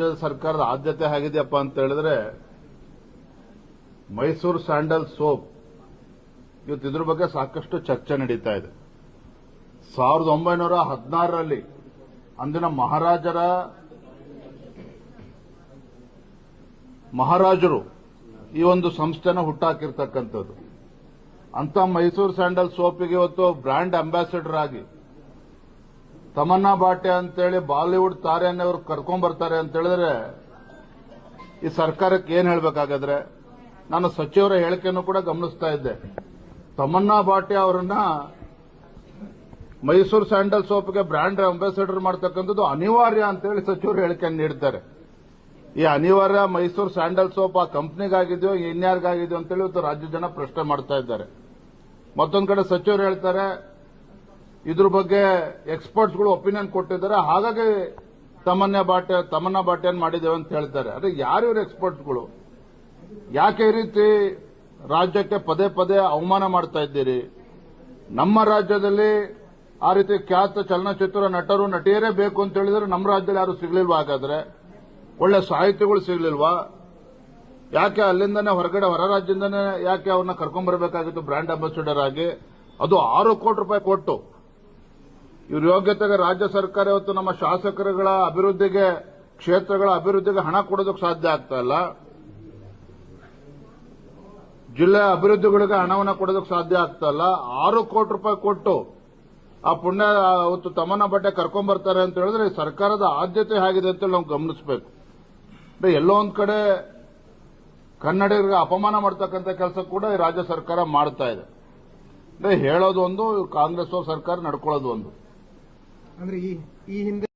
ರಾಜ್ಯ ಸರ್ಕಾರದ ಆದ್ಯತೆ ಆಗಿದೆಯಪ್ಪ ಅಂತ ಹೇಳಿದ್ರೆ, ಮೈಸೂರು ಸ್ಯಾಂಡಲ್ ಸೋಪ್ ಇವತ್ತು ಇದ್ರ ಬಗ್ಗೆ ಸಾಕಷ್ಟು ಚರ್ಚೆ ನಡೀತಾ ಇದೆ. ಸಾವಿರದ ಒಂಬೈನೂರ ಹದಿನಾರರಲ್ಲಿ ಅಂದಿನ ಮಹಾರಾಜರ ಮಹಾರಾಜರು ಈ ಒಂದು ಸಂಸ್ಥೆನ ಹುಟ್ಟಾಕಿರ್ತಕ್ಕಂಥದ್ದು. ಅಂತ ಮೈಸೂರು ಸ್ಯಾಂಡಲ್ ಸೋಪಿಗೆ ಇವತ್ತು ಬ್ರ್ಯಾಂಡ್ ಅಂಬಾಸಿಡರ್ ಆಗಿ ತಮನ್ನಾ ಬಾಟೆ ಅಂತೇಳಿ ಬಾಲಿವುಡ್ ತಾರೆಯನ್ನವರು ಕರ್ಕೊಂಡ್ ಬರ್ತಾರೆ ಅಂತ ಹೇಳಿದ್ರೆ ಈ ಸರ್ಕಾರಕ್ಕೆ ಏನ್ ಹೇಳ್ಬೇಕಾಗಾದ್ರೆ ನಾನು ಸಚಿವರ ಹೇಳಿಕೆಯನ್ನು ಕೂಡ ಗಮನಿಸ್ತಾ ಇದ್ದೆ. ತಮನ್ನಾ ಬಾಟೆ ಅವರನ್ನ ಮೈಸೂರು ಸ್ಯಾಂಡಲ್ ಸೋಪ್ಗೆ ಬ್ರ್ಯಾಂಡ್ ಅಂಬಾಸಿಡರ್ ಮಾಡ್ತಕ್ಕಂಥದ್ದು ಅನಿವಾರ್ಯ ಅಂತೇಳಿ ಸಚಿವರು ಹೇಳಿಕೆಯನ್ನು ನೀಡ್ತಾರೆ. ಈ ಅನಿವಾರ್ಯ ಮೈಸೂರು ಸ್ಯಾಂಡಲ್ ಸೋಪ್ ಆ ಕಂಪ್ನಿಗಾಗಿದೆಯೋ ಇನ್ಯಾರಿಗಾಗಿದೆಯೋ ಅಂತೇಳಿ ಇವತ್ತು ರಾಜ್ಯ ಜನ ಪ್ರಶ್ನೆ ಮಾಡ್ತಾ ಇದ್ದಾರೆ. ಮತ್ತೊಂದು ಕಡೆ ಸಚಿವರು ಹೇಳ್ತಾರೆ ಇದ್ರ ಬಗ್ಗೆ ಎಕ್ಸ್ಪರ್ಟ್ಸ್ಗಳು ಒಪಿನಿಯನ್ ಕೊಟ್ಟಿದ್ದಾರೆ. ಹಾಗಾಗಿ ತಮನ್ಯ ಬಾಟೆ ತಮನ್ನ ಬಾಟೆಯನ್ನು ಮಾಡಿದ್ದೇವೆ ಅಂತ ಹೇಳ್ತಾರೆ. ಅದೇ ಯಾರು ಎಕ್ಸ್ಪರ್ಟ್ಸ್ ಎಕ್ಸ್ಪರ್ಟ್ಸ್ಗಳು ಯಾಕೆ ಈ ರೀತಿ ರಾಜ್ಯಕ್ಕೆ ಪದೇ ಪದೇ ಅವಮಾನ ಮಾಡ್ತಾ ಇದ್ದೀರಿ? ನಮ್ಮ ರಾಜ್ಯದಲ್ಲಿ ಆ ರೀತಿ ಖ್ಯಾತ ಚಲನಚಿತ್ರ ನಟರು, ನಟಿಯರೇ ಬೇಕು ಅಂತ ಹೇಳಿದ್ರೆ ನಮ್ಮ ರಾಜ್ಯದಲ್ಲಿ ಯಾರು ಸಿಗ್ಲಿಲ್ವಾ ಹಾಗಾದ್ರೆ? ಒಳ್ಳೆ ಸಾಹಿತ್ಯಗಳು ಸಿಗ್ಲಿಲ್ವಾ? ಯಾಕೆ ಅಲ್ಲಿಂದನೇ ಹೊರಗಡೆ, ಹೊರ ರಾಜ್ಯದಿಂದನೇ ಯಾಕೆ ಅವ್ರನ್ನ ಕರ್ಕೊಂಡ್ಬರ್ಬೇಕಾಗಿತ್ತು ಬ್ರ್ಯಾಂಡ್ ಅಂಬಾಸಿಡರ್ ಆಗಿ? ಅದು ಆರು ಕೋಟಿ ರೂಪಾಯಿ ಕೊಟ್ಟು ಇವ್ರ ಯೋಗ್ಯತೆಗೆ ರಾಜ್ಯ ಸರ್ಕಾರ ಇವತ್ತು ನಮ್ಮ ಶಾಸಕರುಗಳ ಅಭಿವೃದ್ಧಿಗೆ, ಕ್ಷೇತ್ರಗಳ ಅಭಿವೃದ್ಧಿಗೆ ಹಣ ಕೊಡೋದಕ್ಕೆ ಸಾಧ್ಯ ಆಗ್ತಾ ಇಲ್ಲ. ಜಿಲ್ಲೆ ಅಭಿವೃದ್ಧಿಗಳಿಗೆ ಹಣವನ್ನು ಕೊಡೋದಕ್ಕೆ ಸಾಧ್ಯ ಆಗ್ತಾ ಇಲ್ಲ. ಆರು ಕೋಟಿ ರೂಪಾಯಿ ಕೊಟ್ಟು ಆ ಪುಣ್ಯ ಅವತ್ತು ತಮ್ಮನ ಬಟ್ಟೆ ಕರ್ಕೊಂಡ್ಬರ್ತಾರೆ ಅಂತ ಹೇಳಿದ್ರೆ ಸರ್ಕಾರದ ಆದ್ಯತೆ ಆಗಿದೆ ಅಂತ ನಾವು ಗಮನಿಸಬೇಕು. ಎಲ್ಲೋ ಒಂದ್ ಕಡೆ ಕನ್ನಡಿಗರಿಗೆ ಅಪಮಾನ ಮಾಡ್ತಕ್ಕಂಥ ಕೆಲಸ ಕೂಡ ಈ ರಾಜ್ಯ ಸರ್ಕಾರ ಮಾಡ್ತಾ ಇದೆ. ಹೇಳೋದು ಒಂದು ಕಾಂಗ್ರೆಸ್ ಸರ್ಕಾರ ನಡ್ಕೊಳ್ಳೋದು ಒಂದು ಅಂದ್ರೆ ಈ ಈ ಹಿಂದೆ